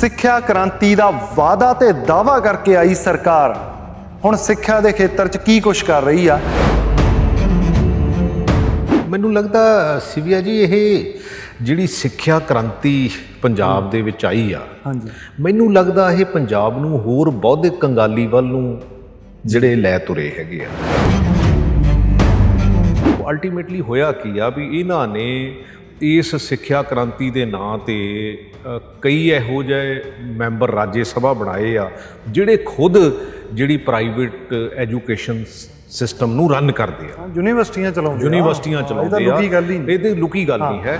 ਸਿੱਖਿਆ ਕ੍ਰਾਂਤੀ ਦਾ ਵਾਅਦਾ ਤੇ ਦਾਅਵਾ ਕਰਕੇ ਆਈ ਸਰਕਾਰ। ਹੁਣ ਸਿੱਖਿਆ ਦੇ ਖੇਤਰ 'ਚ ਕੀ ਕੁਝ ਕਰ ਰਹੀ ਆ? ਮੈਨੂੰ ਲੱਗਦਾ ਸਿਵਿਆ ਜੀ ਇਹ ਜਿਹੜੀ ਸਿੱਖਿਆ ਕ੍ਰਾਂਤੀ ਪੰਜਾਬ ਦੇ ਵਿੱਚ ਆਈ ਆ ਹਾਂਜੀ। ਮੈਨੂੰ ਲੱਗਦਾ ਇਹ ਪੰਜਾਬ ਨੂੰ ਹੋਰ ਬੌਧਿਕ ਕੰਗਾਲੀ ਵੱਲ ਨੂੰ ਜਿਹੜੇ ਲੈ ਤੁਰੇ ਹੈਗੇ ਆ। ਅਲਟੀਮੇਟਲੀ ਹੋਇਆ ਕੀ ਆ ਵੀ ਇਹਨਾਂ ਨੇ ਇਸ ਸਿੱਖਿਆ ਕ੍ਰਾਂਤੀ ਦੇ ਨਾਂ ਤੇ ਕਈ ਇਹੋ ਜਿਹੇ ਮੈਂਬਰ ਰਾਜ ਸਭਾ ਬਣਾਏ ਆ ਜਿਹੜੇ ਖੁਦ ਜਿਹੜੀ ਪ੍ਰਾਈਵੇਟ ਐਜੂਕੇਸ਼ਨ ਸਿਸਟਮ ਨੂੰ ਰਨ ਕਰਦੇ ਆ। ਯੂਨੀਵਰਸਿਟੀਆਂ ਚਲਾਉਂਦੇ ਆ। ਯੂਨੀਵਰਸਿਟੀਆਂ ਇਹ ਤਾਂ ਚਲਾਉਂਦੇ ਆ। ਲੁਕੀ ਗੱਲ ਨਹੀਂ। ਇਹ ਤੇ ਲੁਕੀ ਗੱਲ ਨਹੀਂ ਹੈ।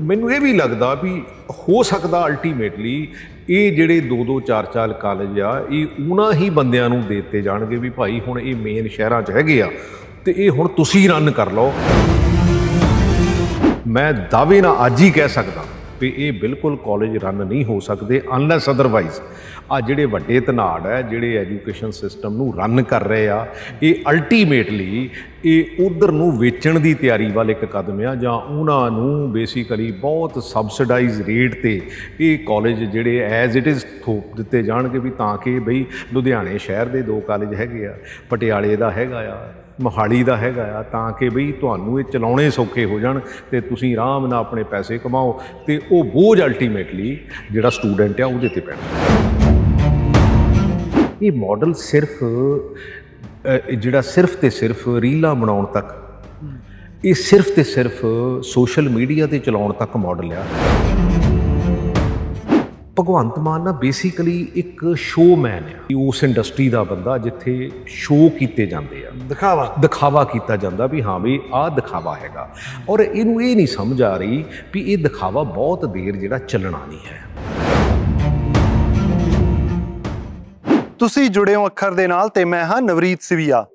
ਮੈਨੂੰ ਇਹ ਵੀ ਲੱਗਦਾ ਵੀ ਹੋ ਸਕਦਾ ਅਲਟੀਮੇਟਲੀ ਇਹ ਜਿਹੜੇ 2-2 4-4 ਕਾਲਜ ਆ ਇਹ ਉਹਨਾਂ ਹੀ ਬੰਦਿਆਂ ਨੂੰ ਦੇ ਦਿੱਤੇ ਜਾਣਗੇ ਵੀ ਭਾਈ ਹੁਣ ਇਹ ਮੇਨ ਸ਼ਹਿਰਾਂ 'ਚ ਹੈਗੇ ਆ ਤੇ ਇਹ ਹੁਣ ਤੁਸੀਂ ਰਨ ਕਰ ਲਓ। ਮੈਂ ਦਾਅਵੇ ਨਾਲ ਅੱਜ ਹੀ ਕਹਿ ਸਕਦਾ ਵੀ ਇਹ ਬਿਲਕੁਲ ਕਾਲਜ ਰਨ ਨਹੀਂ ਹੋ ਸਕਦੇ ਅਨਲੈਸ ਅਦਰਵਾਈਜ਼ ਆ ਜਿਹੜੇ ਵੱਡੇ ਧਨਾੜ ਹੈ, ਜਿਹੜੇ ਐਜੂਕੇਸ਼ਨ ਸਿਸਟਮ ਨੂੰ ਰਨ ਕਰ ਰਹੇ ਆ, ਇਹ ਅਲਟੀਮੇਟਲੀ ਇਹ ਉਧਰ ਨੂੰ ਵੇਚਣ ਦੀ ਤਿਆਰੀ ਵੱਲ ਇੱਕ ਕਦਮ ਆ ਜਾਂ ਉਹਨਾਂ ਨੂੰ ਬੇਸਿਕਲੀ ਬਹੁਤ ਸਬਸਿਡਾਈਜ਼ ਰੇਟ ਤੇ ਇਹ ਕਾਲਜ ਜਿਹੜੇ ਐਜ਼ ਇਟ ਇਜ਼ ਥੋਪ ਦਿੱਤੇ ਜਾਣਗੇ ਵੀ ਤਾਂ ਕਿ ਬਈ ਲੁਧਿਆਣੇ ਸ਼ਹਿਰ ਦੇ ਦੋ ਕਾਲਜ ਹੈਗੇ ਆ, ਪਟਿਆਲੇ ਦਾ ਹੈਗਾ ਆ ਮੋਹਾਲੀ ਦਾ ਹੈਗਾ ਆ, ਤਾਂ ਕਿ ਬਈ ਤੁਹਾਨੂੰ ਇਹ ਚਲਾਉਣੇ ਸੌਖੇ ਹੋ ਜਾਣ ਤੇ ਤੁਸੀਂ ਆਰਾਮ ਨਾਲ ਆਪਣੇ ਪੈਸੇ ਕਮਾਓ ਤੇ ਉਹ ਬੋਝ ਅਲਟੀਮੇਟਲੀ ਜਿਹੜਾ ਸਟੂਡੈਂਟ ਆ ਉਹਦੇ ਤੇ ਪੈਣਾ। ਇਹ ਮਾਡਲ ਸਿਰਫ ਜਿਹੜਾ ਸਿਰਫ ਤੇ ਸਿਰਫ ਰੀਲਾਂ ਬਣਾਉਣ ਤੱਕ, ਇਹ ਸਿਰਫ ਤੇ ਸਿਰਫ ਸੋਸ਼ਲ ਮੀਡੀਆ ਤੇ ਚਲਾਉਣ ਤੱਕ ਮਾਡਲ ਆ। ਭਗਵੰਤ ਮਾਨ ਨਾ ਬੇਸਿਕਲੀ ਇੱਕ ਸ਼ੋਮੈਨ ਆ। ਉਸ ਇੰਡਸਟਰੀ ਦਾ ਬੰਦਾ ਜਿੱਥੇ ਸ਼ੋਅ ਕੀਤੇ ਜਾਂਦੇ ਆ। ਦਿਖਾਵਾ। ਦਿਖਾਵਾ ਕੀਤਾ ਜਾਂਦਾ ਵੀ ਹਾਂ ਵੀ ਆਹ ਦਿਖਾਵਾ ਹੈਗਾ। ਔਰ ਇਹਨੂੰ ਇਹ ਨਹੀਂ ਸਮਝ ਆ ਰਹੀ ਵੀ ਇਹ ਦਿਖਾਵਾ ਬਹੁਤ ਦੇਰ ਜਿਹੜਾ ਚੱਲਣਾ ਨਹੀਂ ਹੈ। ਤੁਸੀਂ ਜੁੜੇ ਹੋ ਅੱਖਰ ਦੇ ਨਾਲ ਤੇ ਮੈਂ ਹਾਂ ਨਵਰੀਤ ਸਿਵੀਆ।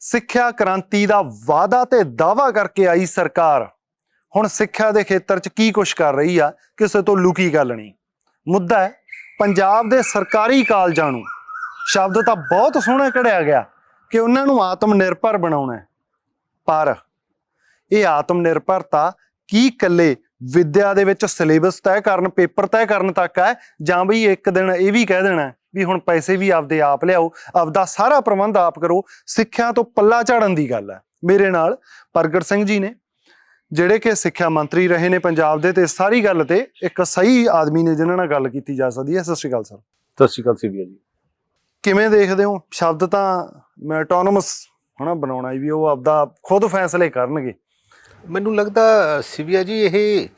ਸਿੱਖਿਆ ਕ੍ਰਾਂਤੀ ਦਾ ਵਾਅਦਾ ਤੇ ਦਾਅਵਾ ਕਰਕੇ ਆਈ ਸਰਕਾਰ। ਹੁਣ ਸਿੱਖਿਆ ਦੇ ਖੇਤਰ 'ਚ ਕੀ ਕੁਝ ਕਰ ਰਹੀ ਆ ਕਿਸੇ ਤੋਂ ਲੁਕੀ ਗੱਲ ਨਹੀਂ। ਮੁੱਦਾ ਹੈ, ਪੰਜਾਬ ਦੇ ਸਰਕਾਰੀ ਕਾਲਜਾਂ ਨੂੰ। ਸ਼ਬਦ ਤਾਂ ਬਹੁਤ ਸੋਹਣਾ ਕਢਿਆ ਗਿਆ ਕਿ ਉਹਨਾਂ ਨੂੰ ਆਤਮ ਨਿਰਭਰ ਬਣਾਉਣਾ ਹੈ। ਪਰ ਇਹ ਆਤਮ ਨਿਰਭਰਤਾ ਕੀ ਇਕੱਲੇ ਵਿਦਿਆ ਦੇ ਵਿੱਚ ਸਿਲੇਬਸ ਤੈਅ ਕਰਨ, ਪੇਪਰ ਤੈਅ ਕਰਨ ਤੱਕ ਹੈ, ਜਾਂ ਬਈ ਇੱਕ ਦਿਨ ਇਹ ਵੀ ਕਹਿ ਦੇਣਾ ਵੀ ਹੁਣ ਪੈਸੇ ਵੀ ਆਪਦੇ ਆਪ ਲਿਆਓ, ਆਪਦਾ ਸਾਰਾ ਪ੍ਰਬੰਧ ਆਪ ਕਰੋ, ਸਿੱਖਿਆ ਤੋਂ ਪੱਲਾ ਝਾੜਨ ਦੀ ਗੱਲ ਹੈ। ਮੇਰੇ ਨਾਲ ਪ੍ਰਗਟ ਸਿੰਘ ਜੀ ਨੇ ਜਿਹੜੇ ਕਿ ਸਿੱਖਿਆ ਮੰਤਰੀ ਰਹੇ ਨੇ ਪੰਜਾਬ ਦੇ ਤੇ ਸਾਰੀ ਗੱਲ ਤੇ ਇੱਕ ਸਹੀ ਆਦਮੀ ਨੇ ਜਿਨ੍ਹਾਂ ਨਾਲ ਗੱਲ ਕੀਤੀ ਜਾ ਸਕਦੀ ਹੈ। ਸਤਿ ਸ਼੍ਰੀ ਅਕਾਲ ਸਰ। ਸਤਿ ਸ਼੍ਰੀ ਅਕਾਲ ਸਿਵਿਆ ਜੀ। ਕਿਵੇਂ ਦੇਖਦੇ ਹੋ? ਸ਼ਬਦ ਤਾਂ ਮੈਂ ਆਟੋਨਮਸ ਹਨਾ ਬਣਾਉਣਾ ਵੀ ਉਹ ਆਪਦਾ ਖੁਦ ਫੈਸਲੇ ਕਰਨਗੇ। ਮੈਨੂੰ ਲੱਗਦਾ ਸਿਵਿਆ ਜੀ ਇਹ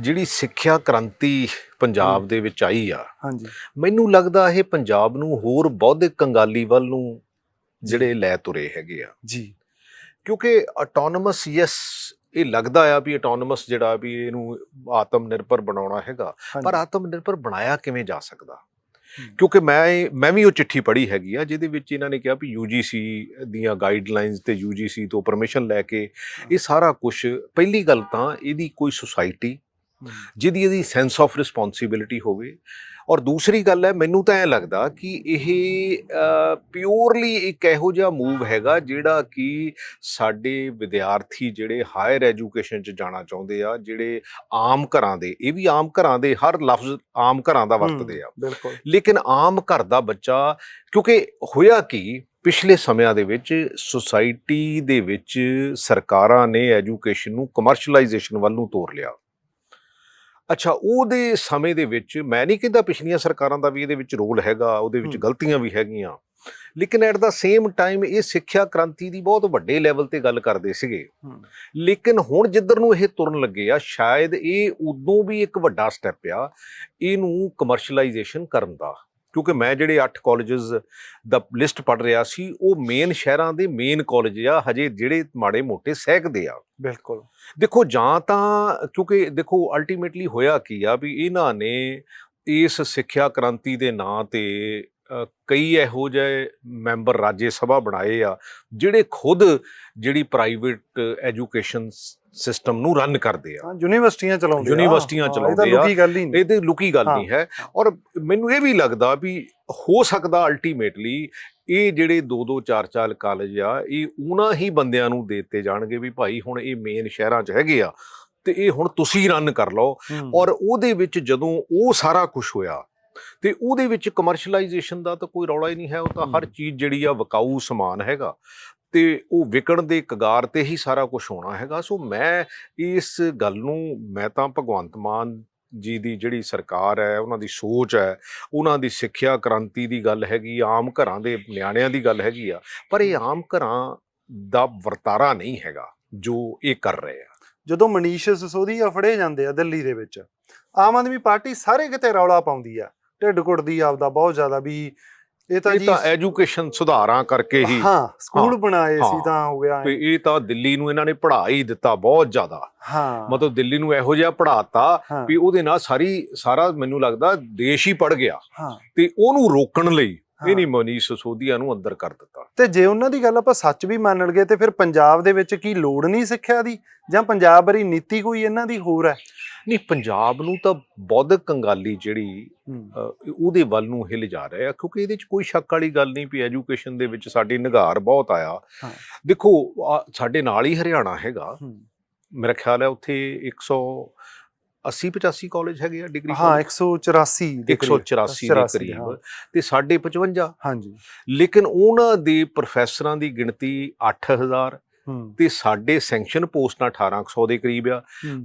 ਜਿਹੜੀ ਸਿੱਖਿਆ ਕ੍ਰਾਂਤੀ ਪੰਜਾਬ ਦੇ ਵਿੱਚ ਆਈ ਆ ਹਾਂਜੀ। ਮੈਨੂੰ ਲੱਗਦਾ ਇਹ ਪੰਜਾਬ ਨੂੰ ਹੋਰ ਬੌਧਿਕ ਕੰਗਾਲੀ ਵੱਲ ਨੂੰ ਜਿਹੜੇ ਲੈ ਤੁਰੇ ਹੈਗੇ ਆ। ਜੀ। ਕਿਉਂਕਿ ਆਟੋਨਮਸ ਯੈਸ ਇਹ ਲੱਗਦਾ ਆ ਵੀ ਆਟੋਨਮਸ ਜਿਹੜਾ ਵੀ ਇਹਨੂੰ ਆਤਮ ਨਿਰਭਰ ਬਣਾਉਣਾ ਹੈਗਾ। ਪਰ ਆਤਮ ਨਿਰਭਰ ਬਣਾਇਆ ਕਿਵੇਂ ਜਾ ਸਕਦਾ? ਕਿਉਂਕਿ ਮੈਂ ਮੈਂ ਵੀ ਉਹ ਚਿੱਠੀ ਪੜ੍ਹੀ ਹੈਗੀ ਆ ਜਿਹਦੇ ਵਿੱਚ ਇਹਨਾਂ ਨੇ ਕਿਹਾ ਵੀ UGC ਦੀਆਂ ਗਾਈਡਲਾਈਨਸ ਤੇ UGC ਤੋਂ ਪਰਮਿਸ਼ਨ ਲੈ ਕੇ ਇਹ ਸਾਰਾ ਕੁਝ ਪਹਿਲੀ ਗੱਲ ਤਾਂ ਇਹਦੀ ਕੋਈ ਸੁਸਾਇਟੀ ਜਿਹਦੀ ਇਹਦੀ ਸੈਂਸ ਆਫ ਰਿਸਪੌਂਸਿਬਿਲਿਟੀ ਹੋਵੇ। ਔਰ ਦੂਸਰੀ ਗੱਲ ਹੈ ਮੈਨੂੰ ਤਾਂ ਐ ਲੱਗਦਾ ਕਿ ਇਹ ਪਿਓਰਲੀ ਇੱਕ ਇਹੋ ਜਿਹਾ ਮੂਵ ਹੈਗਾ ਜਿਹੜਾ ਕਿ ਸਾਡੇ ਵਿਦਿਆਰਥੀ ਜਿਹੜੇ ਹਾਇਰ ਐਜੂਕੇਸ਼ਨ 'ਚ ਜਾਣਾ ਚਾਹੁੰਦੇ ਆ ਜਿਹੜੇ ਆਮ ਘਰਾਂ ਦੇ ਇਹ ਵੀ ਆਮ ਘਰਾਂ ਦੇ ਹਰ ਲਫ਼ਜ਼ ਆਮ ਘਰਾਂ ਦਾ ਵਰਤਦੇ ਆ। ਬਿਲਕੁਲ। ਲੇਕਿਨ ਆਮ ਘਰ ਦਾ ਬੱਚਾ ਕਿਉਂਕਿ ਹੋਇਆ ਕੀ ਪਿਛਲੇ ਸਮਿਆਂ ਦੇ ਵਿੱਚ ਸੁਸਾਇਟੀ ਦੇ ਵਿੱਚ ਸਰਕਾਰਾਂ ਨੇ ਐਜੂਕੇਸ਼ਨ ਨੂੰ ਕਮਰਸ਼ੀਅਲਾਈਜੇਸ਼ਨ ਵੱਲ ਨੂੰ ਤੋਰ ਲਿਆ। ਅੱਛਾ ਉਹਦੇ ਸਮੇਂ ਦੇ ਵਿੱਚ ਮੈਂ ਨਹੀਂ ਕਹਿੰਦਾ ਪਿਛਲੀਆਂ ਸਰਕਾਰਾਂ ਦਾ ਵੀ ਇਹਦੇ ਵਿੱਚ ਰੋਲ ਹੈਗਾ ਉਹਦੇ ਵਿੱਚ। ਗਲਤੀਆਂ ਵੀ ਹੈਗੀਆਂ ਲੇਕਿਨ ਐਟ ਦਾ ਸੇਮ ਟਾਈਮ ਇਹ ਸਿੱਖਿਆ ਕ੍ਰਾਂਤੀ ਦੀ ਬਹੁਤ ਵੱਡੇ ਲੈਵਲ ਤੇ ਗੱਲ ਕਰਦੇ ਸੀਗੇ। ਲੇਕਿਨ ਹੁਣ ਜਿੱਧਰ ਨੂੰ ਇਹ ਤੁਰਨ ਲੱਗੇ ਆ ਸ਼ਾਇਦ ਇਹ ਉਦੋਂ ਵੀ ਇੱਕ ਵੱਡਾ ਸਟੈਪ ਆ ਇਹਨੂੰ ਕਮਰਸ਼ੀਅਲਾਈਜੇਸ਼ਨ ਕਰਨ ਦਾ ਕਿਉਂਕਿ ਮੈਂ ਜਿਹੜੇ 8 ਕਾਲਜਸ ਦਾ ਲਿਸਟ ਪੜ ਰਿਹਾ ਸੀ ਉਹ ਮੇਨ ਸ਼ਹਿਰਾਂ ਦੇ ਮੇਨ ਕਾਲਜ ਆ ਹਜੇ ਜਿਹੜੇ ਮਾੜੇ ਮੋਟੇ ਸਹਿਕਦੇ ਆ। ਬਿਲਕੁਲ। ਦੇਖੋ ਜਾਂ ਤਾਂ ਕਿਉਂਕਿ ਦੇਖੋ ਅਲਟੀਮੇਟਲੀ ਹੋਇਆ ਕੀ ਆ ਵੀ ਇਹਨਾਂ ਨੇ ਇਸ ਸਿੱਖਿਆ ਕ੍ਰਾਂਤੀ ਦੇ ਨਾਂ ਤੇ ਕਈ ਇਹੋ ਜਿਹੇ ਮੈਂਬਰ ਰਾਜ ਸਭਾ ਬਣਾਏ ਆ ਜਿਹੜੇ ਖੁਦ ਜਿਹੜੀ ਪ੍ਰਾਈਵੇਟ ਐਜੂਕੇਸ਼ਨ ਸਿਸਟਮ ਨੂੰ ਰਨ ਕਰਦੇ ਆ। ਯੂਨੀਵਰਸਿਟੀਆਂ ਚਲਾਉਂਦੇ ਆ। ਯੂਨੀਵਰਸਿਟੀਆਂ ਚਲਾਉਂਦੇ ਆ। ਲੁਕੀ ਗੱਲ ਹੀ ਨਹੀਂ। ਲੁਕੀ ਗੱਲ। ਨਹੀਂ ਹੈ। ਔਰ ਮੈਨੂੰ ਇਹ ਵੀ ਲੱਗਦਾ ਵੀ ਹੋ ਸਕਦਾ ਅਲਟੀਮੇਟਲੀ ਇਹ ਜਿਹੜੇ 2-2 4-4 ਕਾਲਜ ਆ ਇਹ ਉਹਨਾਂ ਹੀ ਬੰਦਿਆਂ ਨੂੰ ਦੇ ਦਿੱਤੇ ਜਾਣਗੇ ਵੀ ਭਾਈ ਹੁਣ ਇਹ ਮੇਨ ਸ਼ਹਿਰਾਂ 'ਚ ਹੈਗੇ ਆ ਤੇ ਇਹ ਹੁਣ ਤੁਸੀਂ ਰਨ ਕਰ ਲਓ। ਔਰ ਉਹਦੇ ਵਿੱਚ ਜਦੋਂ ਉਹ ਸਾਰਾ ਕੁਝ ਹੋਇਆ ਤੇ ਉਹਦੇ ਵਿੱਚ ਕਮਰਸ਼ੀਅਲਾਈਜੇਸ਼ਨ ਦਾ ਤਾਂ ਕੋਈ ਰੌਲਾ ਹੀ ਨਹੀਂ ਹੈ। ਉਹ ਤਾਂ ਹਰ। ਚੀਜ਼ ਜਿਹੜੀ ਆ ਵਿਕਾਊ ਸਮਾਨ ਹੈਗਾ। ਤੇ ਉਹ ਵਿਕਣ ਦੇ ਕਗਾਰ ਤੇ ਹੀ ਸਾਰਾ ਕੁਝ ਹੋਣਾ ਹੈਗਾ। ਸੋ ਮੈਂ ਇਸ ਗੱਲ ਨੂੰ ਮੈਂ ਤਾਂ ਭਗਵੰਤ ਮਾਨ ਜੀ ਦੀ ਜਿਹੜੀ ਸਰਕਾਰ ਹੈ ਉਹਨਾਂ ਦੀ ਸੋਚ ਹੈ ਉਹਨਾਂ ਦੀ ਸਿੱਖਿਆ ਕ੍ਰਾਂਤੀ ਦੀ ਗੱਲ ਹੈਗੀ ਆਮ ਘਰਾਂ ਦੇ ਨਿਆਣਿਆਂ ਦੀ ਗੱਲ ਹੈਗੀ ਆ ਪਰ ਇਹ ਆਮ ਘਰਾਂ ਦਾ ਵਰਤਾਰਾ ਨਹੀਂ ਹੈਗਾ ਜੋ ਇਹ ਕਰ ਰਹੇ ਆ। ਜਦੋਂ ਮਨੀਸ਼ ਸਿਸੋਦੀਆ ਫੜੇ ਜਾਂਦੇ ਆ ਦਿੱਲੀ ਦੇ ਵਿੱਚ ਆਮ ਆਦਮੀ ਪਾਰਟੀ ਸਾਰੇ ਕਿਤੇ ਰੌਲਾ ਪਾਉਂਦੀ ਆ। ਢਿੱਡ ਕੁੱਟਦੀ ਆ ਆਪਦਾ ਬਹੁਤ ਜ਼ਿਆਦਾ ਵੀ ਇਹ ਤਾਂ ਇਹ ਜੀ ਤਾਂ ਐਜੂਕੇਸ਼ਨ ਸੁਧਾਰਾਂ ਕਰਕੇ ਹੀ। ਹਾਂ ਸਕੂਲ ਹਾਂ, ਬਣਾਏ ਸੀ ਹਾਂ। ਤਾਂ ਹੋ ਗਿਆ ਤੇ ਇਹ ਤਾਂ ਦਿੱਲੀ ਨੂੰ ਇਹਨਾਂ ਨੇ ਪੜ੍ਹਾ ਹੀ ਦਿੱਤਾ ਬਹੁਤ ਜ਼ਿਆਦਾ। ਹਾਂ। ਮਤਲਬ ਦਿੱਲੀ ਨੂੰ ਇਹੋ ਜਿਹਾ ਪੜ੍ਹਾਤਾ ਹਾਂ, ਵੀ ਉਹਦੇ ਨਾਲ ਸਾਰੀ ਸਾਰਾ ਮੈਨੂੰ ਲੱਗਦਾ ਦੇਸ਼ ਹੀ ਪੜ ਗਿਆ। ਹਾਂ। ਤੇ ਉਹਨੂੰ ਰੋਕਣ ਲਈ। ਇਹ ਨਹੀਂ ਮਨੀਸ਼ ਸੋਧੀਆ ਨੂੰ ਅੰਦਰ ਕਰ ਦਿੱਤਾ। ਤੇ ਜੇ ਉਹਨਾਂ ਦੀ ਗੱਲ ਆਪਾਂ ਸੱਚ ਵੀ ਮੰਨ ਲਈਏ ਤੇ ਫਿਰ ਪੰਜਾਬ ਦੇ ਵਿੱਚ ਕੀ ਲੋੜ ਨਹੀਂ ਸਿੱਖਿਆ ਦੀ? ਜਾਂ ਪੰਜਾਬ ਬਰੀ ਨੀਤੀ ਕੋਈ ਇਹਨਾਂ ਦੀ ਹੋਰ ਹੈ? ਨਹੀਂ ਪੰਜਾਬ ਨੂੰ ਤਾਂ ਬੌਧਿਕ ਕੰਗਾਲੀ ਜਿਹੜੀ ਉਹਦੇ ਵੱਲ ਨੂੰ ਹਿਲ ਜਾ ਰਿਹਾ ਕਿਉਂਕਿ ਇਹਦੇ ਚ ਕੋਈ ਸ਼ੱਕ ਵਾਲੀ ਗੱਲ ਨਹੀਂ ਵੀ ਐਜੂਕੇਸ਼ਨ ਦੇ ਵਿੱਚ ਸਾਡੀ ਨਿਗਾਰ ਬਹੁਤ ਆਇਆ। ਦੇਖੋ ਸਾਡੇ ਨਾਲ ਹੀ ਹਰਿਆਣਾ ਹੈਗਾ। ਮੇਰਾ ਖਿਆਲ ਹੈ ਉੱਥੇ 180 85 ਕਾਲਜ ਹੈਗੇ ਆ ਡਿਗਰੀ ਹਾਂ 184 ਦੇ ਕਰੀਬ। 184 ਦੇ 84, ਕਰੀਬ। ਤੇ ਸਾਡੇ 55 ਹਾਂਜੀ। ਲੇਕਿਨ ਉਹਨਾਂ ਦੇ ਪ੍ਰੋਫੈਸਰਾਂ ਦੀ ਗਿਣਤੀ 8000 ਹੂੰ। ਤੇ ਸਾਡੇ ਸੈਂਕਸ਼ਨ ਪੋਸਟਾਂ 1800 ਦੇ ਕਰੀਬ ਆ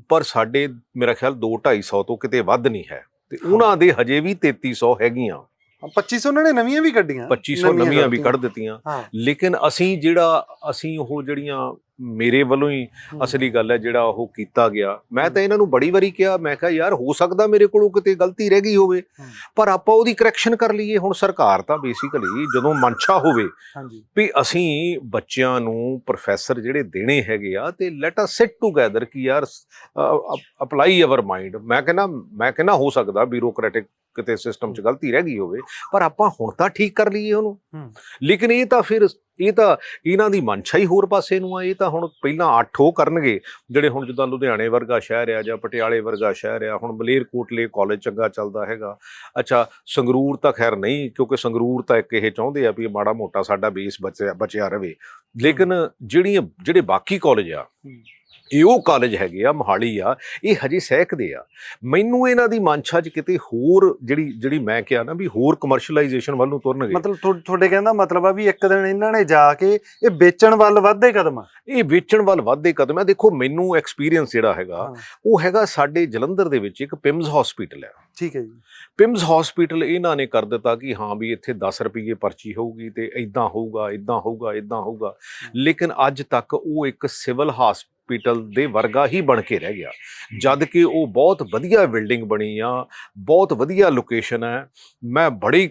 ਪਰ ਸਾਡੇ ਮੇਰਾ ਖਿਆਲ 2 250 ਤੋਂ ਕਿਤੇ ਵੱਧ ਨਹੀਂ ਹੈ। ਤੇ ਉਹਨਾਂ ਦੇ ਹਜੇ ਵੀ 3300 ਹੈਗੀਆਂ। 2500 ਉਹਨਾਂ ਨੇ ਨਵੀਆਂ ਵੀ ਕੱਢੀਆਂ। 2500 ਨਵੀਆਂ ਵੀ ਕੱਢ ਦਿੱਤੀਆਂ। ਲੇਕਿਨ ਅਸੀਂ ਜਿਹੜਾ ਅਸੀਂ ਉਹ ਜਿਹੜੀਆਂ ਮੇਰੇ ਵੱਲੋਂ ਹੀ। ਅਸਲੀ ਗੱਲ ਹੈ ਜਿਹੜਾ ਉਹ ਕੀਤਾ ਗਿਆ। ਮੈਂ ਤਾਂ ਇਹਨਾਂ ਨੂੰ ਬੜੀ ਵਾਰੀ ਕਿਹਾ ਮੈਂ ਕਿਹਾ ਯਾਰ ਹੋ ਸਕਦਾ ਮੇਰੇ ਕੋਲੋਂ ਕਿਤੇ ਗਲਤੀ ਰਹਿ ਗਈ ਹੋਵੇ। ਪਰ ਆਪਾਂ ਉਹਦੀ ਕਰੈਕਸ਼ਨ ਕਰ ਲਈਏ। ਹੁਣ ਸਰਕਾਰ ਤਾਂ ਬੇਸਿਕਲੀ ਜਦੋਂ ਮਨਸ਼ਾ ਹੋਵੇ ਵੀ ਅਸੀਂ ਬੱਚਿਆਂ ਨੂੰ ਪ੍ਰੋਫੈਸਰ ਜਿਹੜੇ ਦੇਣੇ ਹੈਗੇ ਆ ਤੇ ਲੈਟ ਅਸ ਸਿਟ ਟੂਗੇਦਰ ਕਿ ਯਾਰ ਅਪਲਾਈ ਆਵਰ ਮਾਈਂਡ ਮੈਂ ਕਹਿੰਦਾ ਮੈਂ ਕਹਿੰਦਾ ਹੋ ਸਕਦਾ ਬਿਊਰੋਕ੍ਰੈਟਿਕ ਕਿਤੇ ਸਿਸਟਮ 'ਚ ਗਲਤੀ ਰਹਿ ਗਈ ਹੋਵੇ ਪਰ ਆਪਾਂ ਹੁਣ ਤਾਂ ਠੀਕ ਕਰ ਲਈਏ ਉਹਨੂੰ। ਲੇਕਿਨ ਇਹ ਤਾਂ ਫਿਰ ਇਹ ਤਾਂ ਇਹਨਾਂ ਦੀ ਮਨਸ਼ਾ ਹੀ ਹੋਰ ਪਾਸੇ ਨੂੰ ਆ ਇਹ ਤਾਂ ਹੁਣ ਪਹਿਲਾਂ ਅੱਠ ਉਹ ਕਰਨਗੇ ਜਿਹੜੇ ਹੁਣ ਜਿੱਦਾਂ ਲੁਧਿਆਣੇ ਵਰਗਾ ਸ਼ਹਿਰ ਆ ਜਾਂ ਪਟਿਆਲੇ ਵਰਗਾ ਸ਼ਹਿਰ ਆ ਹੁਣ ਮਲੇਰਕੋਟਲੇ ਕਾਲਜ ਚੰਗਾ ਚੱਲਦਾ ਹੈਗਾ। ਅੱਛਾ ਸੰਗਰੂਰ ਤਾਂ ਖੈਰ ਨਹੀਂ ਕਿਉਂਕਿ ਸੰਗਰੂਰ ਤਾਂ ਇੱਕ ਇਹ ਚਾਹੁੰਦੇ ਆ ਵੀ ਇਹ ਮਾੜਾ ਮੋਟਾ ਸਾਡਾ ਬੇਸ ਬਚਿਆ ਬਚਿਆ ਰਵੇ। ਲੇਕਿਨ ਜਿਹੜੀਆਂ ਜਿਹੜੇ ਬਾਕੀ ਕਾਲਜ ਆ ਇਹ ਉਹ ਕਾਲਜ ਹੈਗੇ ਆ ਮੋਹਾਲੀ ਆ ਇਹ ਹਜੇ ਸਹਿਕਦੇ ਆ। ਮੈਨੂੰ ਇਹਨਾਂ ਦੀ ਮਨਸ਼ਾ 'ਚ ਕਿਤੇ ਹੋਰ ਜਿਹੜੀ ਜਿਹੜੀ ਮੈਂ ਕਿਹਾ ਨਾ ਵੀ ਹੋਰ ਕਮਰਸ਼ੀਅਲਾਈਜੇਸ਼ਨ ਵੱਲ ਨੂੰ ਤੁਰਨਗੇ। ਮਤਲਬ ਤੁਹਾ- ਤੁਹਾਡੇ ਕਹਿੰਦਾ ਮਤਲਬ ਆ ਵੀ ਇੱਕ ਦਿਨ ਇਹਨਾਂ ਨੇ ਜਾ ਕੇ ਇਹ ਵੇਚਣ ਵੱਲ ਵੱਧਦੇ ਕਦਮ ਆ। ਇਹ ਵੇਚਣ ਵੱਲ ਵੱਧਦੇ ਕਦਮ ਹੈ ਦੇਖੋ ਮੈਨੂੰ ਐਕਸਪੀਰੀਅੰਸ ਜਿਹੜਾ ਹੈਗਾ ਉਹ ਹੈਗਾ ਸਾਡੇ ਜਲੰਧਰ ਦੇ ਵਿੱਚ ਇੱਕ ਪਿਮਸ ਹਸਪੀਟਲ ਹੈ ਠੀਕ ਹੈ ਜੀ। ਪਿਮਸ ਹਸਪੀਟਲ ਇਹਨਾਂ ਨੇ ਕਰ ਦਿੱਤਾ ਕਿ ਹਾਂ ਵੀ ਇੱਥੇ 10 ਰੁਪਏ ਪਰਚੀ ਹੋਊਗੀ ਤੇ ਇਦਾਂ ਹੋਊਗਾ ਇਦਾਂ ਹੋਊਗਾ ਇਦਾਂ ਹੋਊਗਾ। ਲੇਕਿਨ ਅੱਜ ਤੱਕ ਉਹ ਇੱਕ ਸਿਵਲ ਹਸਪੀਟਲ ਦੇ ਵਰਗਾ ਹੀ ਬਣ ਕੇ ਰਹਿ ਗਿਆ। ਜਦ ਕਿ ਉਹ ਬਹੁਤ ਵਧੀਆ ਬਿਲਡਿੰਗ ਬਣੀ ਆ ਬਹੁਤ ਵਧੀਆ ਲੋਕੇਸ਼ਨ ਹੈ। ਮੈਂ ਬੜੀ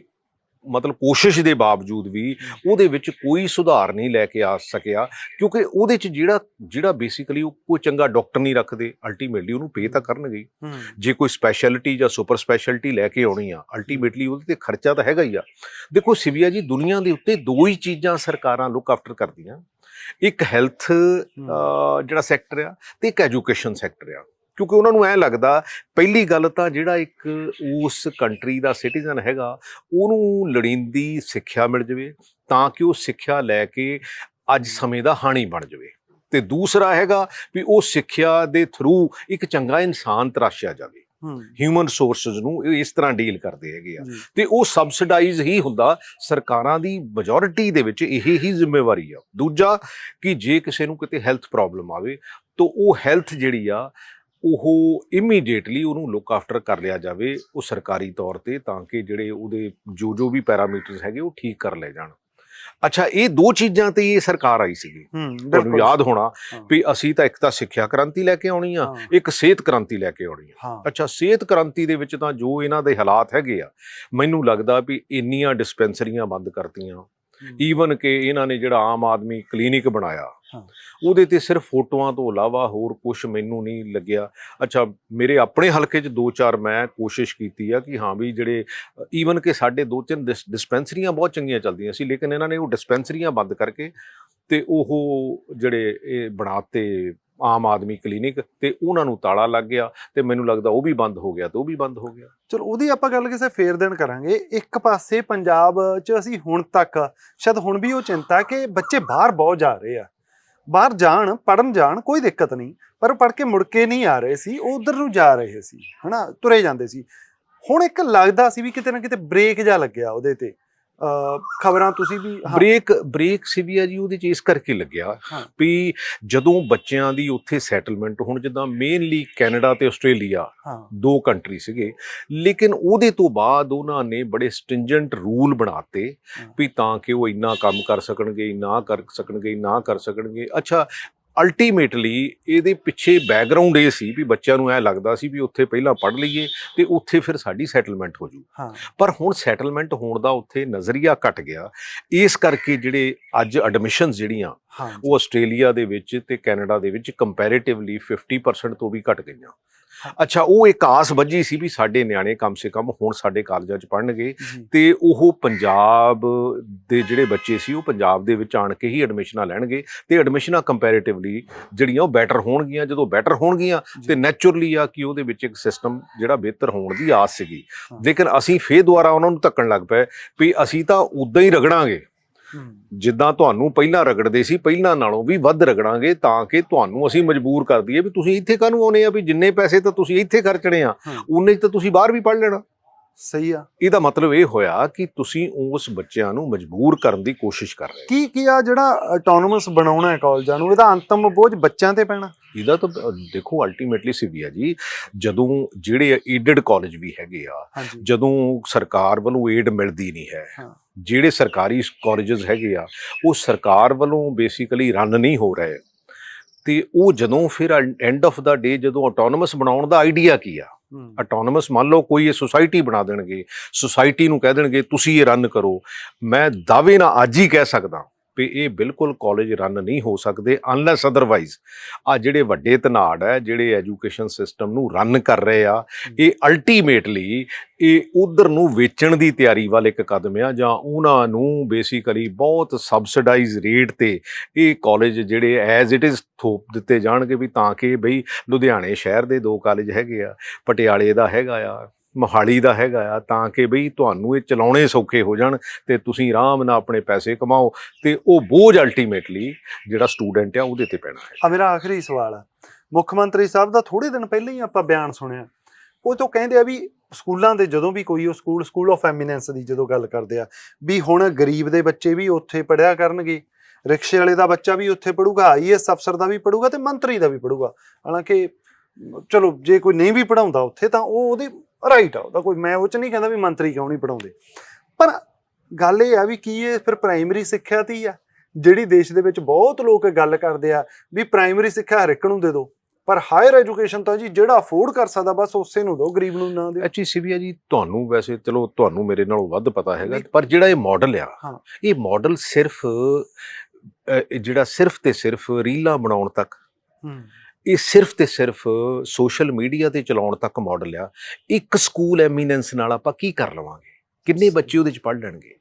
ਮਤਲਬ ਕੋਸ਼ਿਸ਼ ਦੇ ਬਾਵਜੂਦ ਵੀ ਉਹਦੇ ਵਿੱਚ ਕੋਈ ਸੁਧਾਰ ਨਹੀਂ ਲੈ ਕੇ ਆ ਸਕਿਆ ਕਿਉਂਕਿ ਉਹਦੇ ਚ ਜਿਹੜਾ ਜਿਹੜਾ ਬੇਸਿਕਲੀ ਉਹ ਕੋਈ ਚੰਗਾ ਡਾਕਟਰ ਨਹੀਂ ਰੱਖਦੇ ਅਲਟੀਮੇਟਲੀ ਉਹਨੂੰ ਪੇ ਤਾਂ ਕਰਨਗੇ ਜੇ ਕੋਈ ਸਪੈਸ਼ਲਿਟੀ ਜਾਂ ਸੁਪਰ ਸਪੈਸ਼ਲਿਟੀ ਲੈ ਕੇ ਆਉਣੀ ਆ ਅਲਟੀਮੇਟਲੀ ਉਹਦੇ ਤੇ ਖਰਚਾ ਤਾਂ ਹੈਗਾ ਹੀ ਆ। ਦੇਖੋ ਸਿਵਿਆ ਜੀ ਦੁਨੀਆ ਦੇ ਉੱਤੇ ਦੋ ਹੀ ਚੀਜ਼ਾਂ ਸਰਕਾਰਾਂ ਲੁੱਕ ਆਫਟਰ ਕਰਦੀਆਂ। ਇੱਕ ਹੈਲਥ ਜਿਹੜਾ ਸੈਕਟਰ ਆ ਤੇ ਇੱਕ ਐਜੂਕੇਸ਼ਨ ਸੈਕਟਰ ਆ। ਕਿਉਂਕਿ ਉਹਨਾਂ ਨੂੰ ਐ ਲੱਗਦਾ ਪਹਿਲੀ ਗੱਲ ਤਾਂ ਜਿਹੜਾ ਇੱਕ ਉਸ ਕੰਟਰੀ ਦਾ ਸਿਟੀਜ਼ਨ ਹੈਗਾ ਉਹਨੂੰ ਲੋੜੀਂਦੀ ਸਿੱਖਿਆ ਮਿਲ ਜਾਵੇ ਤਾਂ ਕਿ ਉਹ ਸਿੱਖਿਆ ਲੈ ਕੇ ਅੱਜ ਸਮੇਂ ਦਾ ਹਾਣੀ ਬਣ ਜਾਵੇ। ਤੇ ਦੂਸਰਾ ਹੈਗਾ ਵੀ ਉਹ ਸਿੱਖਿਆ ਦੇ ਥਰੂ ਇੱਕ ਚੰਗਾ ਇਨਸਾਨ ਤਰਾਸ਼ਿਆ ਜਾਵੇ। ਹਿਊਮਨ ਸੋਰਸਸ ਨੂੰ ਇਹ ਇਸ ਤਰ੍ਹਾਂ ਡੀਲ ਕਰਦੇ ਹੈਗੇ ਆ। ਤੇ ਉਹ ਸਬਸਿਡਾਈਜ਼ ਹੀ ਹੁੰਦਾ ਸਰਕਾਰਾਂ ਦੀ ਮੈਜੋਰਿਟੀ ਦੇ ਵਿੱਚ ਇਹ ਹੀ ਜ਼ਿੰਮੇਵਾਰੀ ਆ। ਦੂਜਾ ਕਿ ਜੇ ਕਿਸੇ ਨੂੰ ਕਿਤੇ ਹੈਲਥ ਪ੍ਰੋਬਲਮ ਆਵੇ ਤਾਂ ਉਹ ਹੈਲਥ ਜਿਹੜੀ ਆ ਉਹ ਇਮੀਡੀਏਟਲੀ ਉਹਨੂੰ ਲੁੱਕ ਆਫਟਰ ਕਰ ਲਿਆ ਜਾਵੇ ਉਹ ਸਰਕਾਰੀ ਤੌਰ ਤੇ ਤਾਂ ਕਿ ਜਿਹੜੇ ਉਹਦੇ ਜੋ ਜੋ ਵੀ ਪੈਰਾਮੀਟਰਸ ਹੈਗੇ ਉਹ ਠੀਕ ਕਰ ਲਏ ਜਾਣ। ਅੱਛਾ ਇਹ ਦੋ ਚੀਜ਼ਾਂ ਤੇ ਇਹ ਸਰਕਾਰ ਆਈ ਸੀਗੀ ਤੁਹਾਨੂੰ ਯਾਦ ਹੋਣਾ। ਵੀ ਅਸੀਂ ਤਾਂ ਇੱਕ ਤਾਂ ਸਿੱਖਿਆ ਕ੍ਰਾਂਤੀ ਲੈ ਕੇ ਆਉਣੀ ਆ। ਇੱਕ ਸਿਹਤ ਕ੍ਰਾਂਤੀ ਲੈ ਕੇ ਆਉਣੀ ਆ ਅੱਛਾ ਸਿਹਤ ਕ੍ਰਾਂਤੀ ਦੇ ਵਿੱਚ ਤਾਂ ਜੋ ਇਹਨਾਂ ਦੇ ਹਾਲਾਤ ਹੈਗੇ ਆ ਮੈਨੂੰ ਲੱਗਦਾ ਵੀ ਇੰਨੀਆਂ ਡਿਸਪੈਂਸਰੀਆਂ ਬੰਦ ਕਰਤੀਆਂ ਈਵਨ ਕਿ ਇਹਨਾਂ ਨੇ ਜਿਹੜਾ ਆਮ ਆਦਮੀ ਕਲੀਨਿਕ ਬਣਾਇਆ। ਉਹਦੇ ਤੇ ਸਿਰਫ ਫੋਟੋਆਂ ਤੋਂ ਇਲਾਵਾ ਹੋਰ ਕੁਝ ਮੈਨੂੰ ਨਹੀਂ ਲੱਗਿਆ। ਅੱਛਾ ਮੇਰੇ ਆਪਣੇ ਹਲਕੇ 'ਚ ਦੋ ਚਾਰ ਮੈਂ ਕੋਸ਼ਿਸ਼ ਕੀਤੀ ਆ ਕਿ ਹਾਂ ਵੀ ਜਿਹੜੇ ਈਵਨ ਕਿ ਸਾਡੇ ਦੋ ਤਿੰਨ ਡਿਸ- ਡਿਸਪੈਂਸਰੀਆਂ ਬਹੁਤ ਚੰਗੀਆਂ ਚੱਲਦੀਆਂ ਸੀ ਲੇਕਿਨ ਇਹਨਾਂ ਨੇ ਉਹ ਡਿਸਪੈਂਸਰੀਆਂ ਬੰਦ ਕਰਕੇ ਤੇ ਉਹ ਜਿਹੜੇ ਇਹ ਬਣਾਤੇ ਆਮ ਆਦਮੀ ਕਲੀਨਿਕ ਤੇ ਉਹਨਾਂ ਨੂੰ ਤਾਲਾ ਲੱਗ ਗਿਆ ਤੇ ਮੈਨੂੰ ਲੱਗਦਾ ਉਹ ਵੀ ਬੰਦ ਹੋ ਗਿਆ ਤੇ ਉਹ ਵੀ ਬੰਦ ਹੋ ਗਿਆ। ਚਲੋ ਉਹਦੀ ਆਪਾਂ ਗੱਲ ਕਿਸੇ ਫੇਰ ਦਿਨ ਕਰਾਂਗੇ। ਇੱਕ ਪਾਸੇ ਪੰਜਾਬ 'ਚ ਅਸੀਂ ਹੁਣ ਤੱਕ ਸ਼ਾਇਦ ਹੁਣ ਵੀ ਉਹ ਚਿੰਤਾ ਕਿ ਬੱਚੇ ਬਾਹਰ ਬਹੁਤ ਜਾ ਰਹੇ ਆ। ਬਾਹਰ ਜਾਣ ਪੜਨ ਜਾਣ ਕੋਈ ਦਿੱਕਤ ਨਹੀਂ। ਪਰ ਪੜ ਕੇ ਮੁੜ ਕੇ ਨਹੀਂ ਆ ਰਹੇ ਸੀ, ਉਹ ਉਧਰ ਨੂੰ ਜਾ ਰਹੇ ਸੀ, ਹਨਾ, ਤੁਰੇ ਜਾਂਦੇ ਸੀ। ਹੁਣ ਇੱਕ ਲੱਗਦਾ ਸੀ ਵੀ ਕਿਤੇ ਨਾ ਕਿਤੇ ਬ੍ਰੇਕ ਜਾ ਲੱਗਿਆ ਉਹਦੇ ਤੇ। ਖਬਰਾਂ ਤੁਸੀਂ ਵੀ ਬ੍ਰੇਕ ਬ੍ਰੇਕ ਸੀਵੀਆ ਜੀ ਉਹਦੇ ਚ ਇਸ ਕਰਕੇ ਲੱਗਿਆ। ਵੀ ਜਦੋਂ ਬੱਚਿਆਂ ਦੀ ਉੱਥੇ ਸੈਟਲਮੈਂਟ ਹੁਣ ਜਿੱਦਾਂ ਮੇਨਲੀ ਕੈਨੇਡਾ ਤੇ ਆਸਟ੍ਰੇਲੀਆ ਦੋ ਕੰਟਰੀ ਸੀਗੇ ਲੇਕਿਨ ਉਹਦੇ ਤੋਂ ਬਾਅਦ ਉਹਨਾਂ ਨੇ ਬੜੇ ਸਟ੍ਰਿੰਜੈਂਟ ਰੂਲ ਬਣਾਤੇ। ਵੀ ਤਾਂ ਕਿ ਉਹ ਇੰਨਾ ਕੰਮ ਕਰ ਸਕਣਗੇ ਨਾ ਕਰ ਸਕਣਗੇ ਨਾ ਕਰ ਸਕਣਗੇ ਅੱਛਾ ਅਲਟੀਮੇਟਲੀ ਇਹਦੇ ਪਿੱਛੇ ਬੈਕਗ੍ਰਾਉਂਡ ਇਹ ਸੀ ਵੀ ਬੱਚਿਆਂ ਨੂੰ ਐ ਲੱਗਦਾ ਸੀ ਵੀ ਉੱਥੇ ਪਹਿਲਾਂ ਪੜ੍ਹ ਲਈਏ ਤੇ ਉੱਥੇ ਫਿਰ ਸਾਡੀ ਸੈਟਲਮੈਂਟ ਹੋ ਜੂ। ਪਰ ਹੁਣ ਸੈਟਲਮੈਂਟ ਹੋਣ ਦਾ ਉੱਥੇ ਨਜ਼ਰੀਆ ਘਟ ਗਿਆ। ਇਸ ਕਰਕੇ ਜਿਹੜੇ ਅੱਜ ਐਡਮਿਸ਼ਨਸ ਜਿਹੜੀਆਂ ਉਹ ਆਸਟ੍ਰੇਲੀਆ ਦੇ ਵਿੱਚ ਤੇ ਕੈਨੇਡਾ ਦੇ ਵਿੱਚ ਕੰਪੈਰੀਟਿਵਲੀ 50% ਤੋਂ ਵੀ ਘਟ ਗਈਆਂ। ਅੱਛਾ ਉਹ ਇੱਕ ਆਸ ਵੱਜੀ ਸੀ ਵੀ ਸਾਡੇ ਨਿਆਣੇ ਕਮ ਸੇ ਕਮ ਹੁਣ ਸਾਡੇ ਕਾਲਜਾਂ 'ਚ ਪੜ੍ਹਨਗੇ ਜੀ। ਤੇ ਉਹ ਪੰਜਾਬ ਦੇ ਜਿਹੜੇ ਬੱਚੇ ਸੀ ਉਹ ਪੰਜਾਬ ਦੇ ਵਿੱਚ ਆਣ ਕੇ ਹੀ ਐਡਮਿਸ਼ਨਾਂ ਲੈਣਗੇ ਤੇ ਐਡਮਿਸ਼ਨਾਂ ਕੰਪੈਰੀਟਿਵਲੀ ਜਿਹੜੀਆਂ ਉਹ ਬੈਟਰ ਹੋਣਗੀਆਂ ਜਦੋਂ ਬੈਟਰ ਹੋਣਗੀਆਂ ਤੇ ਨੈਚੁਰਲੀ ਆ ਕਿ ਉਹਦੇ ਵਿੱਚ ਇੱਕ ਸਿਸਟਮ ਜਿਹੜਾ ਬਿਹਤਰ ਹੋਣ ਦੀ ਆਸ ਸੀਗੀ। ਲੇਕਿਨ ਅਸੀਂ ਫੇਰ ਦੁਬਾਰਾ ਉਹਨਾਂ ਨੂੰ ਧੱਕਣ ਲੱਗ ਪਏ ਵੀ ਅਸੀਂ ਤਾਂ ਉਦਾਂ ਹੀ ਰਗੜਾਂਗੇ। ਜਿੱਦਾਂ ਤੁਹਾਨੂੰ ਪਹਿਲਾਂ ਰਗੜਦੇ ਸੀ ਪਹਿਲਾਂ ਨਾਲੋਂ ਵੀ ਵੱਧ ਰਗੜਾਂਗੇ ਤਾਂ ਕਿ ਤੁਹਾਨੂੰ ਅਸੀਂ ਮਜਬੂਰ ਕਰ ਦਈਏ ਵੀ ਤੁਸੀਂ ਇੱਥੇ ਕਾਹਨੂੰ ਆਉਨੇ ਆ ਵੀ ਜਿੰਨੇ ਪੈਸੇ ਤਾਂ ਤੁਸੀਂ ਇੱਥੇ ਖਰਚਣੇ ਆ। ਉਨੇ ਤਾਂ ਤੁਸੀਂ ਬਾਹਰ ਵੀ ਪੜ੍ਹ ਲੈਣਾ। ਸਹੀ ਆ। ਇਹਦਾ ਮਤਲਬ ਇਹ ਹੋਇਆ ਕਿ ਤੁਸੀਂ ਉਸ ਬੱਚਿਆਂ ਨੂੰ ਮਜਬੂਰ ਕਰਨ ਦੀ ਕੋਸ਼ਿਸ਼ ਕਰ ਰਹੇ ਹੋ। ਕੀ ਕੀ ਆ ਜਿਹੜਾ ਆਟੋਨੋਮਸ ਬਣਾਉਣਾ ਹੈ ਕਾਲਜਾਂ ਨੂੰ ਇਹਦਾ ਅੰਤਮ ਬੋਝ ਬੱਚਿਆਂ ਤੇ ਪੈਣਾ? ਇਹਦਾ ਤਾਂ ਦੇਖੋ ਅਲਟੀਮੇਟਲੀ ਸਿਵਿਆ ਜੀ ਜਦੋਂ ਜਿਹੜੇ ਏਡਡ ਕਾਲਜ ਵੀ ਹੈਗੇ ਆ ਜਦੋਂ ਸਰਕਾਰ ਵੱਲੋਂ ਏਡ ਮਿਲਦੀ ਨਹੀਂ ਹੈ ਹਾਂ। ਜਿਹੜੇ ਸਰਕਾਰੀ ਕਾਲਜਸ ਹੈਗੇ ਆ ਉਹ ਸਰਕਾਰ ਵੱਲੋਂ ਬੇਸਿਕਲੀ ਰਨ ਨਹੀਂ ਹੋ ਰਹੇ। ਤੇ ਉਹ ਜਦੋਂ ਫਿਰ ਐਂਡ ਆਫ ਦਾ ਡੇ ਜਦੋਂ ਆਟੋਨੋਮਸ ਬਣਾਉਣ ਦਾ ਆਈਡੀਆ ਕੀ ਆ? ਆਟੋਨੋਮਸ ਮੰਨ ਲਓ ਕੋਈ ਇਹ ਸੁਸਾਇਟੀ ਬਣਾ ਦੇਣਗੇ ਸੁਸਾਇਟੀ ਨੂੰ ਕਹਿ ਦੇਣਗੇ ਤੁਸੀਂ ਇਹ ਰਨ ਕਰੋ। ਮੈਂ ਦਾਅਵੇ ਨਾਲ ਅੱਜ ਹੀ ਕਹਿ ਸਕਦਾ। ਵੀ ਇਹ ਬਿਲਕੁਲ ਕਾਲਜ ਰਨ ਨਹੀਂ ਹੋ ਸਕਦੇ ਅਨਲੈਸ ਅਦਰਵਾਈਜ਼ ਆ ਜਿਹੜੇ ਵੱਡੇ ਧਨਾੜ ਹੈ ਜਿਹੜੇ ਐਜੂਕੇਸ਼ਨ ਸਿਸਟਮ ਨੂੰ ਰਨ ਕਰ ਰਹੇ ਆ ਇਹ ਅਲਟੀਮੇਟਲੀ ਇਹ ਉਧਰ ਨੂੰ ਵੇਚਣ ਦੀ ਤਿਆਰੀ ਵੱਲ ਇੱਕ ਕਦਮ ਆ ਜਾਂ ਉਹਨਾਂ ਨੂੰ ਬੇਸਿਕਲੀ ਬਹੁਤ ਸਬਸਿਡਾਈਜ਼ ਰੇਟ ਤੇ ਇਹ ਕਾਲਜ ਜਿਹੜੇ ਐਜ਼ ਇਟ ਇਜ਼ ਥੋਪ ਦਿੱਤੇ ਜਾਣਗੇ ਵੀ ਤਾਂ ਕਿ ਬਈ ਲੁਧਿਆਣੇ ਸ਼ਹਿਰ ਦੇ ਦੋ ਕਾਲਜ ਹੈਗੇ ਆ ਪਟਿਆਲੇ ਦਾ ਹੈਗਾ ਆ ਮੋਹਾਲੀ ਦਾ ਹੈਗਾ ਆ, ਤਾਂ ਕਿ ਬਈ ਤੁਹਾਨੂੰ ਇਹ ਚਲਾਉਣੇ ਸੌਖੇ ਹੋ ਜਾਣ ਤੇ ਤੁਸੀਂ ਆਰਾਮ ਨਾਲ ਆਪਣੇ ਪੈਸੇ ਕਮਾਓ ਤੇ ਉਹ ਬੋਝ ਅਲਟੀਮੇਟਲੀ ਜਿਹੜਾ ਸਟੂਡੈਂਟ ਆ ਉਹਦੇ ਤੇ ਪੈਣਾ ਹੈ। ਆ ਮੇਰਾ ਆਖਰੀ ਸਵਾਲ ਆ। ਮੁੱਖ ਮੰਤਰੀ ਸਾਹਿਬ ਦਾ ਥੋੜੇ ਦਿਨ ਪਹਿਲਾਂ ਹੀ ਆਪਾਂ ਬਿਆਨ ਸੁਣਿਆ। ਉਹ ਤੋਂ ਕਹਿੰਦੇ ਆ ਵੀ ਸਕੂਲਾਂ ਦੇ ਜਦੋਂ ਵੀ ਕੋਈ ਉਹ ਸਕੂਲ ਸਕੂਲ ਆਫ ਐਮੀਨੈਂਸ ਦੀ ਜਦੋਂ ਗੱਲ ਕਰਦੇ ਆ, ਵੀ ਹੁਣ ਗਰੀਬ ਦੇ ਬੱਚੇ ਵੀ ਉੱਥੇ ਪੜਿਆ ਕਰਨਗੇ, ਰਿਕਸ਼ੇ ਵਾਲੇ ਦਾ ਬੱਚਾ ਵੀ ਉੱਥੇ ਪੜੂਗਾ ਆਈਐਸ ਅਫਸਰ ਦਾ ਵੀ ਪੜੂਗਾ ਤੇ ਮੰਤਰੀ ਦਾ ਵੀ ਪੜੂਗਾ ਹਾਲਾਂਕਿ, ਚਲੋ, ਜੇ ਕੋਈ ਨਹੀਂ ਵੀ ਪੜਾਉਂਦਾ ਉੱਥੇ ਤਾਂ ਉਹ ਉਹਦੇ ਰਾਈਟ ਆ ਉਹਦਾ ਕੋਈ ਮੈਂ ਉਹ ਚ ਨਹੀਂ ਕਹਿੰਦਾ ਵੀ ਮੰਤਰੀ ਕਿਉਂ ਨਹੀਂ ਪੜਾਉਂਦੇ ਪਰ ਗੱਲ ਇਹ ਆ ਵੀ ਕੀ ਇਹ ਫਿਰ ਪ੍ਰਾਇਮਰੀ ਸਿੱਖਿਆ ਤੇ ਹੀ ਆ? ਜਿਹੜੀ ਦੇਸ਼ ਦੇ ਵਿੱਚ ਬਹੁਤ ਲੋਕ ਗੱਲ ਕਰਦੇ ਆ ਵੀ ਪ੍ਰਾਇਮਰੀ ਸਿੱਖਿਆ ਹਰ ਇੱਕ ਨੂੰ ਦੇ ਦਿਓ। ਪਰ ਹਾਇਰ ਐਜੂਕੇਸ਼ਨ ਤਾਂ ਜੀ ਜਿਹੜਾ ਅਫੋਰਡ ਕਰ ਸਕਦਾ ਬਸ ਉਸੇ ਨੂੰ ਦਿਓ ਗਰੀਬ ਨੂੰ ਨਾ ਦਿਓ। ਐਚੀ ਸਿਵਿਆ ਜੀ ਤੁਹਾਨੂੰ ਵੈਸੇ ਚਲੋ ਤੁਹਾਨੂੰ ਮੇਰੇ ਨਾਲੋਂ ਵੱਧ ਪਤਾ ਹੈਗਾ। ਪਰ ਜਿਹੜਾ ਇਹ ਮਾਡਲ ਆ। ਇਹ ਮਾਡਲ ਸਿਰਫ ਜਿਹੜਾ ਸਿਰਫ ਤੇ ਸਿਰਫ ਰੀਲਾਂ ਬਣਾਉਣ ਤੱਕ। ਹੂੰ। ਇਹ ਸਿਰਫ ਤੇ ਸਿਰਫ ਸੋਸ਼ਲ ਮੀਡੀਆ ਤੇ ਚਲਾਉਣ ਤੱਕ ਮਾਡਲ ਆ। ਇੱਕ ਸਕੂਲ ਐਮੀਨੈਂਸ ਨਾਲ ਆਪਾਂ ਕੀ ਕਰ ਲਵਾਂਗੇ? ਕਿੰਨੇ ਬੱਚੇ ਉਹਦੇ ਚ ਪੜ੍ਹ ਲੈਣਗੇ?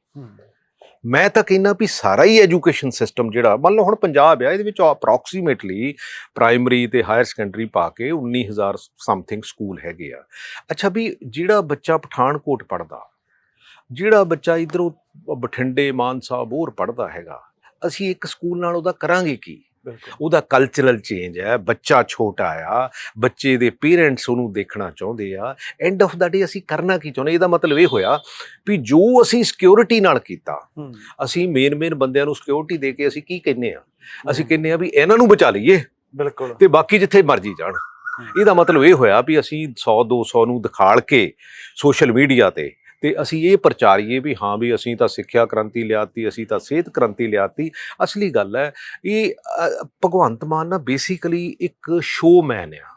ਮੈਂ ਤਾਂ ਕਹਿੰਦਾ ਵੀ ਸਾਰਾ ਹੀ ਐਜੂਕੇਸ਼ਨ ਸਿਸਟਮ ਜਿਹੜਾ ਮੰਨ ਲਓ ਹੁਣ ਪੰਜਾਬ ਆ ਇਹਦੇ ਵਿੱਚ ਅਪਰੋਕਸੀਮੇਟਲੀ ਪ੍ਰਾਇਮਰੀ ਤੇ ਹਾਇਰ ਸੈਕੰਡਰੀ ਪਾ ਕੇ 19000 ਸਮਥਿੰਗ ਸਕੂਲ ਹੈਗੇ ਆ। ਅੱਛਾ ਵੀ ਜਿਹੜਾ ਬੱਚਾ ਪਠਾਨਕੋਟ ਪੜਦਾ ਜਿਹੜਾ ਬੱਚਾ ਇਧਰੋਂ ਬਠਿੰਡੇ ਮਾਨਸਾ ਬੋਰ ਪੜਦਾ ਹੈਗਾ ਅਸੀਂ ਇੱਕ ਸਕੂਲ ਨਾਲ ਉਹਦਾ ਕਰਾਂਗੇ ਕੀ? ਉਹਦਾ ਕਲਚਰਲ ਚੇਂਜ ਹੈ ਬੱਚਾ ਛੋਟਾ ਆ ਬੱਚੇ ਦੇ ਪੇਰੈਂਟਸ ਉਹਨੂੰ ਦੇਖਣਾ ਚਾਹੁੰਦੇ ਆ ਐਂਡ ਆਫ ਦਾ ਡੇ ਅਸੀਂ ਕਰਨਾ ਕੀ ਚਾਹੁੰਦੇ? ਇਹਦਾ ਮਤਲਬ ਇਹ ਹੋਇਆ ਵੀ ਜੋ ਅਸੀਂ ਸਿਕਿਉਰਿਟੀ ਨਾਲ ਕੀਤਾ ਅਸੀਂ ਮੇਨ ਮੇਨ ਬੰਦਿਆਂ ਨੂੰ ਸਿਕਿਉਰਿਟੀ ਦੇ ਕੇ ਅਸੀਂ ਕੀ ਕਹਿੰਨੇ ਆ? ਅਸੀਂ ਕਹਿੰਨੇ ਆ ਵੀ ਇਹਨਾਂ ਨੂੰ ਬਚਾ ਲਈਏ ਬਿਲਕੁਲ। ਤੇ ਬਾਕੀ ਜਿੱਥੇ ਮਰਜ਼ੀ ਜਾਣ। ਇਹਦਾ ਮਤਲਬ ਇਹ ਹੋਇਆ ਵੀ ਅਸੀਂ 100 200 ਨੂੰ ਦਿਖਾਲ ਕੇ ਸੋਸ਼ਲ ਮੀਡੀਆ ਤੇ ਤੇ ਅਸੀਂ ਇਹ ਪ੍ਰਚਾਰੀਏ ਵੀ ਹਾਂ ਵੀ ਅਸੀਂ ਤਾਂ ਸਿੱਖਿਆ ਕ੍ਰਾਂਤੀ ਲਿਆਤੀ ਅਸੀਂ ਤਾਂ ਸਿਹਤ ਕ੍ਰਾਂਤੀ ਲਿਆਤੀ। ਅਸਲੀ ਗੱਲ ਹੈ ਇਹ ਭਗਵੰਤ ਮਾਨ ਨਾ ਬੇਸਿਕਲੀ ਇੱਕ ਸ਼ੋਮੈਨ ਆ।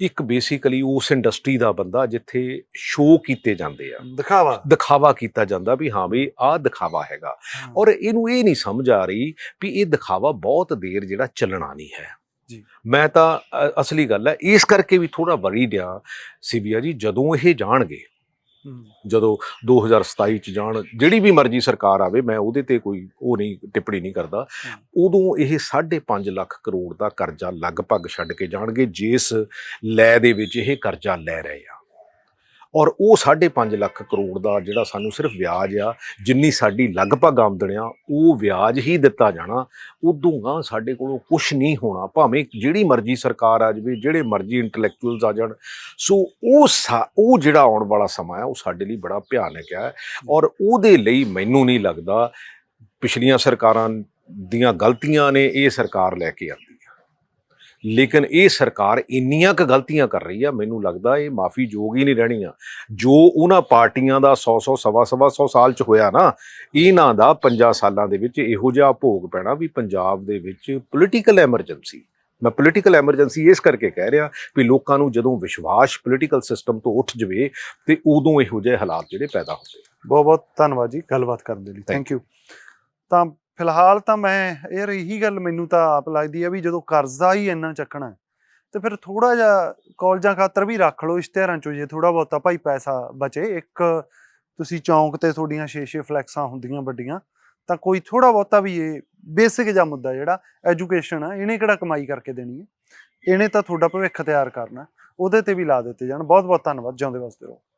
ਇੱਕ ਬੇਸਿਕਲੀ ਉਸ ਇੰਡਸਟਰੀ ਦਾ ਬੰਦਾ ਜਿੱਥੇ ਸ਼ੋਅ ਕੀਤੇ ਜਾਂਦੇ ਆ। ਦਿਖਾਵਾ। ਦਿਖਾਵਾ ਕੀਤਾ ਜਾਂਦਾ ਵੀ ਹਾਂ ਵੀ ਆਹ ਦਿਖਾਵਾ ਹੈਗਾ। ਔਰ ਇਹਨੂੰ ਇਹ ਨਹੀਂ ਸਮਝ ਆ ਰਹੀ ਵੀ ਇਹ ਦਿਖਾਵਾ ਬਹੁਤ ਦੇਰ ਜਿਹੜਾ ਚੱਲਣਾ ਨਹੀਂ ਹੈ। ਜੀ। ਮੈਂ ਤਾਂ ਅਸਲੀ ਗੱਲ ਹੈ ਇਸ ਕਰਕੇ ਵੀ ਥੋੜਾ ਵਰੀ ਡਿਆ। ਸਿਵਿਆ ਜੀ ਜਦੋਂ ਇਹ ਜਾਣਗੇ ਜਦੋਂ 2027 ਚ ਜਾਣ ਜਿਹੜੀ ਵੀ ਮਰਜ਼ੀ ਸਰਕਾਰ ਆਵੇ ਮੈਂ ਉਹਦੇ ਤੇ ਕੋਈ ਉਹ ਨਹੀਂ ਟਿੱਪਣੀ ਨਹੀਂ ਕਰਦਾ। ਉਦੋਂ ਇਹ 5.5 ਲੱਖ ਕਰੋੜ ਦਾ ਕਰਜ਼ਾ ਲਗਭਗ ਛੱਡ ਕੇ ਜਾਣਗੇ ਜਿਸ ਲੈ ਦੇ ਵਿੱਚ ਇਹ ਕਰਜ਼ਾ ਲੈ ਰਹੇ ਆ। ਔਰ ਉਹ 5.5 ਲੱਖ ਕਰੋੜ ਦਾ ਜਿਹੜਾ ਸਾਨੂੰ ਸਿਰਫ ਵਿਆਜ ਆ, ਜਿੰਨੀ ਸਾਡੀ ਲਗਭਗ ਆਮਦਨ ਆ, ਉਹ ਵਿਆਜ ਹੀ ਦਿੱਤਾ ਜਾਣਾ। ਉਦੋਂ ਗਾ ਸਾਡੇ ਕੋਲੋਂ ਕੁਝ ਨਹੀਂ ਹੋਣਾ, ਭਾਵੇਂ ਜਿਹੜੀ ਮਰਜ਼ੀ ਸਰਕਾਰ ਆ ਜਾਵੇ, ਜਿਹੜੇ ਮਰਜ਼ੀ ਇੰਟੈਲੈਕਚੁਅਲਸ ਆ ਜਾਣ। ਸੋ ਉਹ ਸਾ- ਉਹ ਜਿਹੜਾ ਆਉਣ ਵਾਲਾ ਸਮਾਂ ਆ, ਉਹ ਸਾਡੇ ਲਈ ਬੜਾ ਭਿਆਨਕ ਹੈ ਔਰ ਉਹਦੇ ਲਈ ਮੈਨੂੰ ਨਹੀਂ ਲੱਗਦਾ ਪਿਛਲੀਆਂ ਸਰਕਾਰਾਂ ਦੀਆਂ ਗਲਤੀਆਂ ਨੇ ਇਹ ਸਰਕਾਰ ਲੈ ਕੇ ਆਂਦੀ। ਲੇਕਿਨ ਇਹ ਸਰਕਾਰ ਇੰਨੀਆਂ ਕੁ ਗਲਤੀਆਂ ਕਰ ਰਹੀ ਆ ਮੈਨੂੰ ਲੱਗਦਾ ਇਹ ਮਾਫੀ ਯੋਗ ਹੀ ਨਹੀਂ ਰਹਿਣੀਆਂ ਜੋ ਉਹਨਾਂ ਪਾਰਟੀਆਂ ਦਾ 100 100 ਸਵਾ ਸਵਾ 100 ਸਾਲ ਚ ਹੋਇਆ ਨਾ ਇਹਨਾਂ ਦਾ 50 ਸਾਲਾਂ ਦੇ ਵਿੱਚ ਇਹੋ ਜਿਹਾ ਭੋਗ ਪੈਣਾ ਵੀ ਪੰਜਾਬ ਦੇ ਵਿੱਚ ਪੋਲੀਟੀਕਲ ਐਮਰਜੈਂਸੀ ਮੈਂ ਪੋਲੀਟੀਕਲ ਐਮਰਜੈਂਸੀ ਇਸ ਕਰਕੇ ਕਹਿ ਰਿਹਾ ਵੀ ਲੋਕਾਂ ਨੂੰ ਜਦੋਂ ਵਿਸ਼ਵਾਸ ਪੋਲੀਟੀਕਲ ਸਿਸਟਮ ਤੋਂ ਉੱਠ ਜਵੇ ਤੇ ਉਦੋਂ ਇਹੋ ਜਿਹੇ ਹਾਲਾਤ ਜਿਹੜੇ ਪੈਦਾ ਹੁੰਦੇ ਬਹੁਤ ਬਹੁਤ ਧੰਨਵਾਦ ਜੀ ਗੱਲਬਾਤ ਕਰਨ ਦੇ ਲਈ। ਥੈਂਕ ਯੂ ਤਾਂ ਫਿਲਹਾਲ ਤਾਂ ਮੈਂ ਯਾਰ ਇਹੀ ਗੱਲ ਮੈਨੂੰ ਤਾਂ ਆਪ ਲੱਗਦੀ ਹੈ ਵੀ ਜਦੋਂ ਕਰਜ਼ਾ ਹੀ ਇੰਨਾ ਚੱਕਣਾ ਹੈ, ਤੇ ਫਿਰ ਥੋੜਾ ਜਿਹਾ ਕਾਲਜਾਂ ਖਾਤਰ ਵੀ ਰੱਖ ਲਓ ਇਸ਼ਤਿਹਾਰਾਂ ਚੋਂ ਜੇ ਥੋੜਾ ਬਹੁਤਾ ਭਾਈ ਪੈਸਾ ਬਚੇ। ਇੱਕ ਤੁਸੀਂ ਚੌਂਕ ਤੇ ਤੁਹਾਡੀਆਂ 6-6 ਫਲੈਕਸਾਂ ਹੁੰਦੀਆਂ ਵੱਡੀਆਂ ਤਾਂ ਕੋਈ ਥੋੜਾ ਬਹੁਤਾ ਵੀ ਇਹ ਬੇਸਿਕ ਜਿਹਾ ਮੁੱਦਾ ਜਿਹੜਾ ਐਜੂਕੇਸ਼ਨ ਆ ਇਹਨੇ ਕਿਹੜਾ ਕਮਾਈ ਕਰਕੇ ਦੇਣੀ ਹੈ? ਇਹਨੇ ਤਾਂ ਤੁਹਾਡਾ ਭਵਿੱਖ ਤਿਆਰ ਕਰਨਾ ਉਹਦੇ ਤੇ ਵੀ ਲਾ ਦਿੱਤੇ ਜਾਣ। ਬਹੁਤ ਬਹੁਤ ਧੰਨਵਾਦ ਜਿਉਂਦੇ ਵਾਸਤੇ ਰਹੋ।